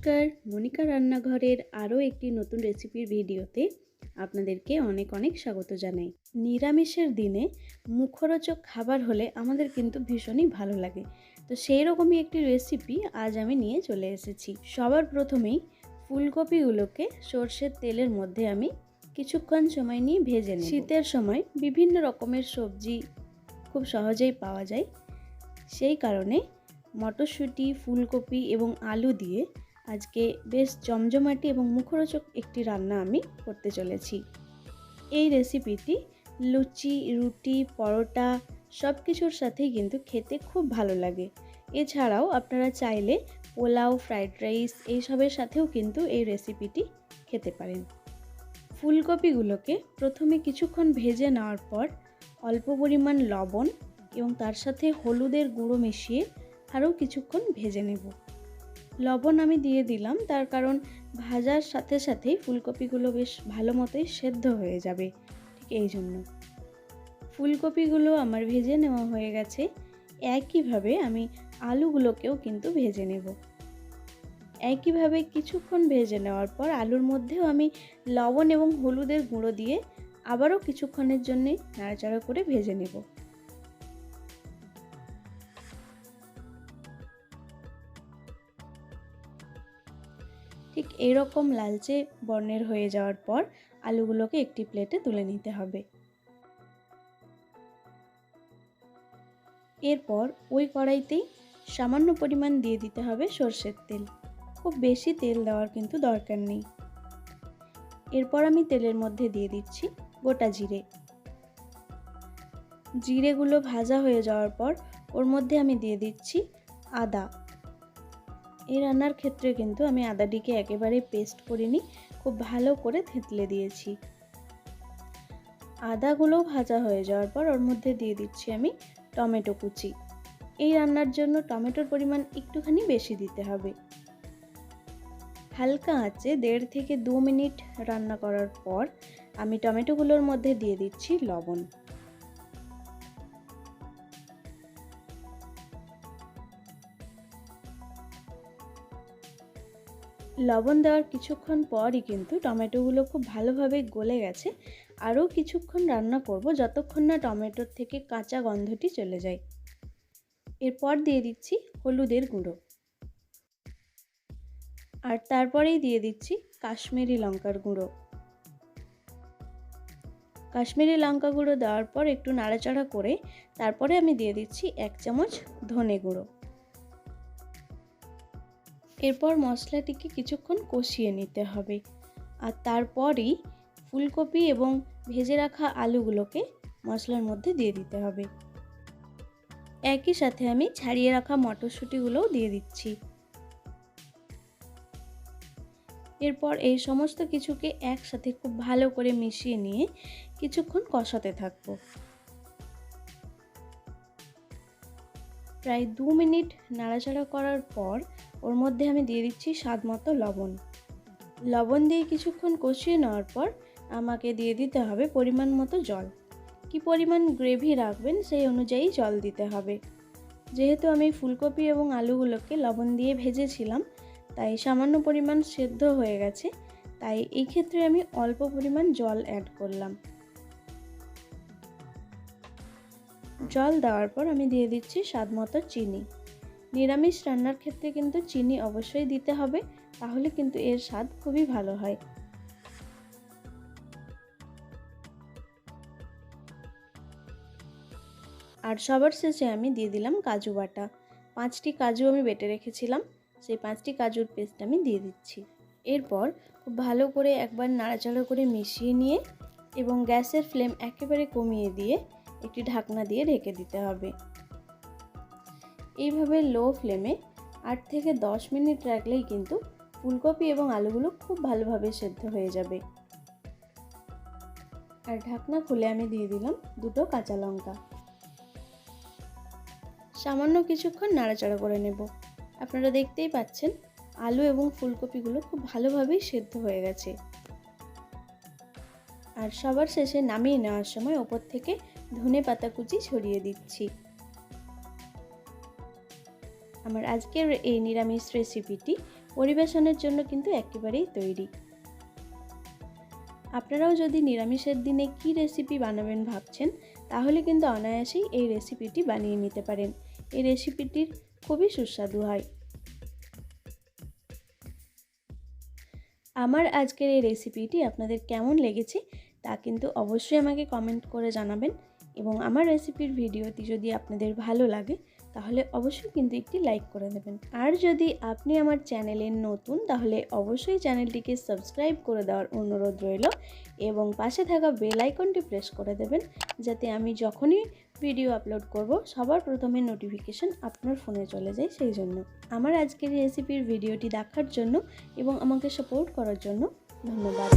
নমস্কার, মনিকা রান্নাঘরের আরও একটি নতুন রেসিপির ভিডিওতে আপনাদেরকে অনেক অনেক স্বাগত জানাই। নিরামিষের দিনে মুখরোচক খাবার হলে আমাদের কিন্তু ভীষণই ভালো লাগে। তো সেই রকমই একটি রেসিপি আজ আমি নিয়ে চলে এসেছি। সবার প্রথমেই ফুলকপিগুলোকে সর্ষের তেলের মধ্যে আমি কিছুক্ষণ সময় নিয়ে ভেজে নিই শীতের সময় বিভিন্ন রকমের সবজি খুব সহজেই পাওয়া যায়। সেই কারণে মটরশুঁটি, ফুলকপি এবং আলু দিয়ে আজকে বেশ জমজমাটি এবং মুখরোচক একটি রান্না আমি করতে চলেছি। এই রেসিপিটি লুচি, রুটি, পরোটা সব কিছুর সাথেই কিন্তু খেতে খুব ভালো লাগে। এছাড়াও আপনারা চাইলে পোলাও ফ্রাইড রাইস এইসবের সাথেও কিন্তু এই রেসিপিটি খেতে পারেন। ফুলকপিগুলোকে প্রথমে কিছুক্ষণ ভেজে নেওয়ার পর অল্প পরিমাণ লবণ এবং তার সাথে হলুদের গুঁড়ো মিশিয়ে আরও কিছুক্ষণ ভেজে নেব। লবণ আমি দিয়ে দিলাম, তার কারণ ভাজার সাথে সাথেই ফুলকপিগুলো বেশ ভালো মতোই সেদ্ধ হয়ে যাবে, ঠিক এই জন্য। ফুলকপিগুলো আমার ভেজে নেওয়া হয়ে গেছে, একইভাবে আমি আলুগুলোকেও কিন্তু ভেজে নেব। একইভাবে কিছুক্ষণ ভেজে নেওয়ার পর আলুর মধ্যেও আমি লবণ এবং হলুদের গুঁড়ো দিয়ে আবারও কিছুক্ষণের জন্যে নাড়াচাড়া করে ভেজে নেব। ঠিক এরকম লালচে বর্ণের হয়ে যাওয়ার পর আলুগুলোকে একটি প্লেটে তুলে নিতে হবে। এরপর ওই কড়াইতেই সামান্য পরিমাণ দিয়ে দিতে হবে সর্ষের তেল। খুব বেশি তেল দেওয়ার কিন্তু দরকার নেই। এরপর আমি তেলের মধ্যে দিয়ে দিচ্ছি গোটা জিরে। জিরেগুলো ভাজা হয়ে যাওয়ার পর ওর মধ্যে আমি দিয়ে দিচ্ছি আদা। এই রান্নার ক্ষেত্রে কিন্তু আমি আদাটিকে একেবারে পেস্ট করিনি, খুব ভালো করে থেতলে দিয়েছি। আদাগুলো ভাজা হয়ে যাওয়ার পর ওর মধ্যে দিয়ে দিচ্ছি আমি টমেটো কুচি। এই রান্নার জন্য টমেটোর পরিমাণ একটুখানি বেশি দিতে হবে। হালকা আঁচে দেড় থেকে দু মিনিট রান্না করার পর আমি টমেটোগুলোর মধ্যে দিয়ে দিচ্ছি লবণ। লবণ দেওয়ার কিছুক্ষণ পরই কিন্তু টমেটোগুলো খুব ভালোভাবে গলে গেছে। আরও কিছুক্ষণ রান্না করব যতক্ষণ না টমেটোর থেকে কাঁচা গন্ধটি চলে যায়। এরপর দিয়ে দিচ্ছি হলুদের গুঁড়ো। আর তারপরেই দিয়ে দিচ্ছি কাশ্মীরি লঙ্কার গুঁড়ো। কাশ্মীরি লঙ্কা গুঁড়ো দেওয়ার পর একটু নাড়াচাড়া করে তারপরে আমি দিয়ে দিচ্ছি এক চামচ ধনে গুঁড়ো। এরপর মশলাটিকে কিছুক্ষণ কষিয়ে নিতে হবে। আর তারপরই ফুলকপি এবং ভেজে রাখা আলুগুলোকে মশলার মধ্যে দিয়ে দিতে হবে। একই সাথে আমি ছাড়িয়ে রাখা মটরশুঁটিগুলোও দিয়ে দিচ্ছি। এরপর এই সমস্ত কিছুকে একসাথে খুব ভালো করে মিশিয়ে নিয়ে কিছুক্ষণ কষাতে থাকব। প্রায় দু মিনিট নাড়াচাড়া করার পর ওর মধ্যে আমি দিয়ে দিচ্ছি স্বাদ মতো লবণ। লবণ দিয়ে কিছুক্ষণ কষিয়ে নেওয়ার পর আমাকে দিয়ে দিতে হবে পরিমাণ মতো জল। কি পরিমাণ গ্রেভি রাখবেন সেই অনুযায়ী জল দিতে হবে। যেহেতু আমি ফুলকপি এবং আলুগুলোকে লবণ দিয়ে ভেজেছিলাম, তাই সামান্য পরিমাণ সেদ্ধ হয়ে গেছে, তাই এই ক্ষেত্রে আমি অল্প পরিমাণ জল অ্যাড করলাম। জল দেওয়ার পর আমি দিয়ে দিচ্ছি স্বাদ মতো চিনি। নিরামিষ রান্নার ক্ষেত্রে কিন্তু চিনি অবশ্যই দিতে হবে, তাহলে কিন্তু এর স্বাদ খুবই ভালো হয়। আর সবার শেষে আমি দিয়ে দিলাম কাজু বাটা। পাঁচটি কাজু আমি বেটে রেখেছিলাম, সেই পাঁচটি কাজুর পেস্ট আমি দিয়ে দিচ্ছি। এরপর খুব ভালো করে একবার নাড়াচাড়া করে মিশিয়ে নিয়ে এবং গ্যাসের ফ্লেম একেবারে কমিয়ে দিয়ে একটি ঢাকনা দিয়ে ঢেকে দিতে হবে। এইভাবে লো ফ্লেমে আট থেকে দশ মিনিট রাখলেই কিন্তু ফুলকপি এবং আলুগুলো খুব ভালোভাবে সেদ্ধ হয়ে যাবে। আর ঢাকনা খুলে আমি দিয়ে দিলাম দুটো কাঁচা লঙ্কা। সামান্য কিছুক্ষণ নাড়াচাড়া করে নেব। আপনারা দেখতেই পাচ্ছেন, আলু এবং ফুলকপিগুলো খুব ভালোভাবেই সেদ্ধ হয়ে গেছে। আর সবার শেষে নামিয়ে নেওয়ার সময় ওপর থেকে ধনে পাতা কুচি ছড়িয়ে দিচ্ছি। আমার আজকের এই নিরামিষ রেসিপিটি পরিবেশনের জন্য কিন্তু একেবারেই তৈরি। আপনারাও যদি নিরামিষের দিনে কি রেসিপি বানাবেন ভাবছেন, তাহলে কিন্তু অনায়াসেই এই রেসিপিটি বানিয়ে নিতে পারেন। এই রেসিপিটির খুবই সুস্বাদু হয়। আমার আজকের এই রেসিপিটি আপনাদের কেমন লেগেছে, তা কিন্তু অবশ্যই আমাকে কমেন্ট করে জানাবেন এবং আমার রেসিপির ভিডিওটি যদি আপনাদের ভালো লাগে তাহলে অবশ্যই কিন্তু একটি লাইক করে দেবেন আর যদি আপনি আমার চ্যানেলে নতুন, তাহলে অবশ্যই চ্যানেলটিকে সাবস্ক্রাইব করে দেওয়ার অনুরোধ রইল এবং পাশে থাকা বেল আইকনটি প্রেস করে দেবেন, যাতে আমি যখনই ভিডিও আপলোড করব, সবার প্রথমে নোটিফিকেশন আপনার ফোনে চলে যায় সেই জন্য। আমার আজকের রেসিপির ভিডিওটি দেখার জন্য এবং আমাকে সাপোর্ট করার জন্য ধন্যবাদ।